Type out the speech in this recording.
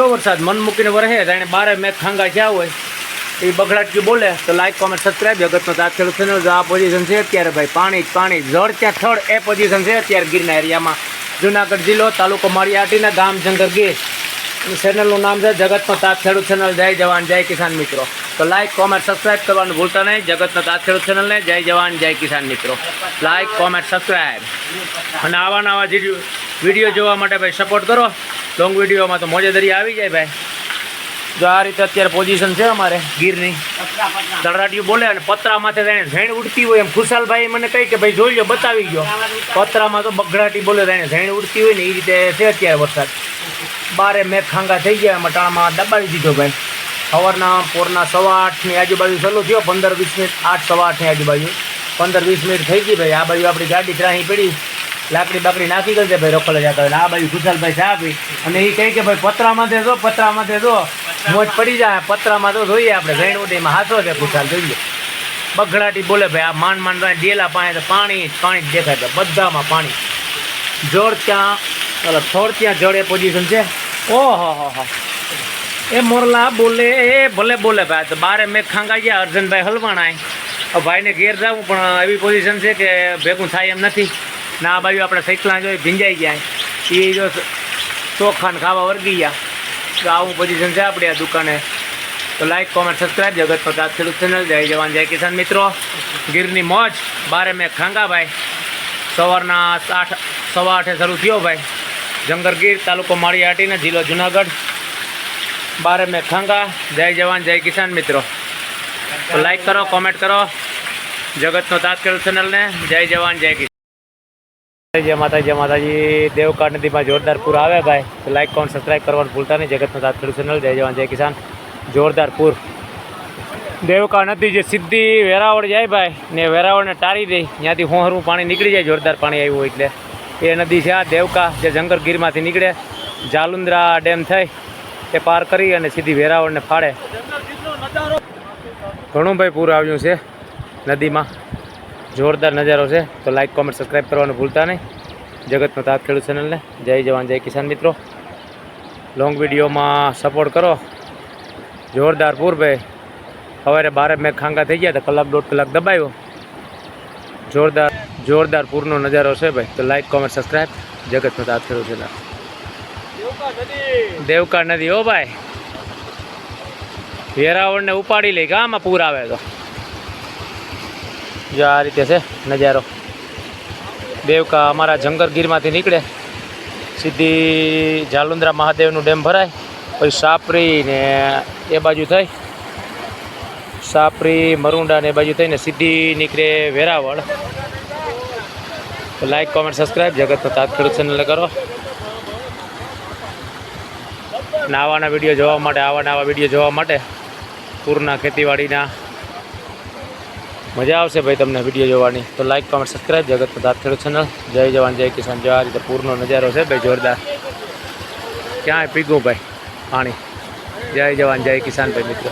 જો વરસાદ મન મૂકીને વરસે જાણે બારે મેં ખાંગા જ્યાં હોય. એ બગડાટકી બોલે, તો લાઈક કોમેન્ટ સબસ્ક્રાઈબ જગતનો તાત ખેડૂત જો આ પોઝિશન છે અત્યારે ભાઈ પાણી પાણી, જળ ત્યાં થળ એ પોઝિશન છે અત્યારે ગીરના એરિયામાં. જુનાગઢ જિલ્લો, તાલુકો માળિયાટીના ગામ જંગર ગીર. ચેનલનું નામ છે જગતનો તાત ખેડૂત ચેનલ જય જવાન, જય કિસાન મિત્રો. તો લાઈક કોમેન્ટ સબસ્ક્રાઈબ કરવાનું ભૂલતા નહીં. જગતનો તાત ખેડૂત ચેનલને જય જવાન, જય કિસાન મિત્રો. લાઈક કોમેન્ટ સબસ્ક્રાઈબ અને આવા નવા વીડિયો જોવા માટે ભાઈ સપોર્ટ કરો. લોંગ વિડીયોમાં તો મોજે દરિયા આવી જાય ભાઈ. જો આ રીતે અત્યારે પોઝિશન છે અમારે ગીરની. તળરાટીઓ બોલે અને પતરામાંથી તેને ઝેણ ઉડતી હોય એમ. ખુશાલભાઈ મને કહી કે ભાઈ જોઈ લો બતાવી ગયો. પતરામાં તો બગડાટી બોલે તેને ઝેણ ઉડતી હોય ને એ રીતે છે અત્યારે વરસાદ. બારે મેઘ ખાંગા થઈ ગયા, એમાં ટાણામાં દબાવી દીધો ભાઈ. સવારના પોરના સવા આઠની આજુબાજુ ચાલુ થયો, પંદર વીસ મિનિટ, આઠ સવા આઠની આજુબાજુ. પંદર વીસ મિનિટ થઈ ગઈ ભાઈ. આ બાજુ આપણી ગાડી ત્રાહી પડી. લાકડી બાકડી નાખી ગઈ છે ભાઈ રખોલે જતા આ બાજુ ખુશાલભાઈ ચા આપી. અને એ કહે કે ભાઈ પતરામાં દે જો પતરામાં જો મોજ પડી જાય. પતરામાં તો જોઈએ આપણે. ઘણી ઉડીમાં હાથો છે ખુશાલ જોઈએ બગડાટી બોલે ભાઈ, આ માંડ ભાઈ ડેલા પાણી તો પાણી પાણી જ દેખાય છે. બધામાં પાણી. જળ ત્યાં ઓલો થોડ ત્યાં એ પોઝિશન છે. ઓહો, હો હો. એ મોરલા બોલે, એ ભલે બોલે ભાઈ તો બારે મેં ખાંગા ગયા, અર્જનભાઈ હલવાણાય. ભાઈને ઘેર જવું, પણ એવી પોઝિશન છે કે ભેગું થાય એમ નથી. ના આ બાજુ આપણે સૈકલા જોઈએ ભીંજાઈ ગયા એ જો ચોખાને ખાવા વર્ગી ગયા. તો આવું પોઝિશન છે આપણી આ દુકાને. તો like comment subscribe Jagat Prakash ખેડૂત ચેનલ જય જવાન, જય કિસાન મિત્રો. ગીરની મોજ. બારે મેં ખાંગા ભાઈ. સવારના આઠ, સવા આઠે શરૂ થયો ભાઈ. જંગર ગીર તાલુકો માળિયાટીને જિલ્લો જુનાગઢ. બારે મેં ખાંગા. જય જવાન, જય કિસાન મિત્રો. તો લાઈક કરો કોમેન્ટ કરો. જગતનો તાત ખેડૂત ચેનલને જય જવાન, જય કિસાન. જય જય માતાજી. દેવકાળ નદીમાં જોરદાર પૂર આવે ભાઈ. તો લાઈક કોમેન્ટ સબસ્ક્રાઈબ કરવાનું ભૂલતા નહીં. જગતનો તાત ખેડૂત ચેનલ, જય જવાન, જય કિસાન. જોરદાર પૂર. દેવકા નદી જે સીધી વેરાવળ જાય ભાઈ, ને વેરાવળને ટાળી દે. ત્યાંથી હોહરું પાણી નીકળી જાય, જોરદાર પાણી આવ્યું એટલે. એ નદી છે આ દેવકા, જે જંગર ગીરમાંથી નીકળે. જાલુંદ્રા ડેમ થઈ તે પાર કરી અને સીધી વેરાવળને ફાળે. ઘણું ભાઈ પૂર આવ્યું છે નદીમાં. જોરદાર નજારો છે. તો લાઈક કોમેન્ટ સબસ્ક્રાઈબ કરવાનું ભૂલતા નહીં. જગતનો તાત ખેડૂત ચેનલને. જય જવાન, જય કિસાન મિત્રો. લોંગ વિડીયોમાં સપોર્ટ કરો. જોરદાર પૂર ભાઈ. સવારે બારે મેં ખાંગા થઈ ગયા તો કલાક દોઢ કલાક દબાયો. જોરદાર જોરદાર પૂરનો નજારો છે ભાઈ. તો લાઈક કોમેન્ટ સબસ્ક્રાઈબ જગતનો તાત ખેડૂત ચેનલ દેવકા નદી. ઓ ભાઈ. વેરાવળને ઉપાડી લઈ, ગામાં પૂર આવે તો. જો આ રીતે છે નજારો. દેવકા અમારા જંગર ગીરમાંથી નીકળે. સીધી જાલુંદ્રા મહાદેવનું ડેમ ભરાય. પછી સાપરી ને એ બાજુ થઈ. સાપરી, મરુંડા ને એ બાજુ થઈને સીધી નીકળે વેરાવળ. લાઈક કોમેન્ટ સબસ્ક્રાઈબ જગતનો તાત ખેડૂત ચેનલ કરો. નાવાના વીડિયો જોવા માટે આવા નવા વીડિયો જોવા માટે પૂરના ખેતીવાડીના મજા આવશે ભાઈ તમને વીડિયો જોવાની. તો લાઈક કોમેન્ટ સબસ્ક્રાઈબ જગત પદાર્થ ખેડૂત ચેનલ જય જવાન, જય કિસાન. જો આ રીતે પૂરનો નજારો છે ભાઈ જોરદાર. ક્યાંય પીગું ભાઈ? પાણી. જય જવાન, જય કિસાન ભાઈ મિત્રો.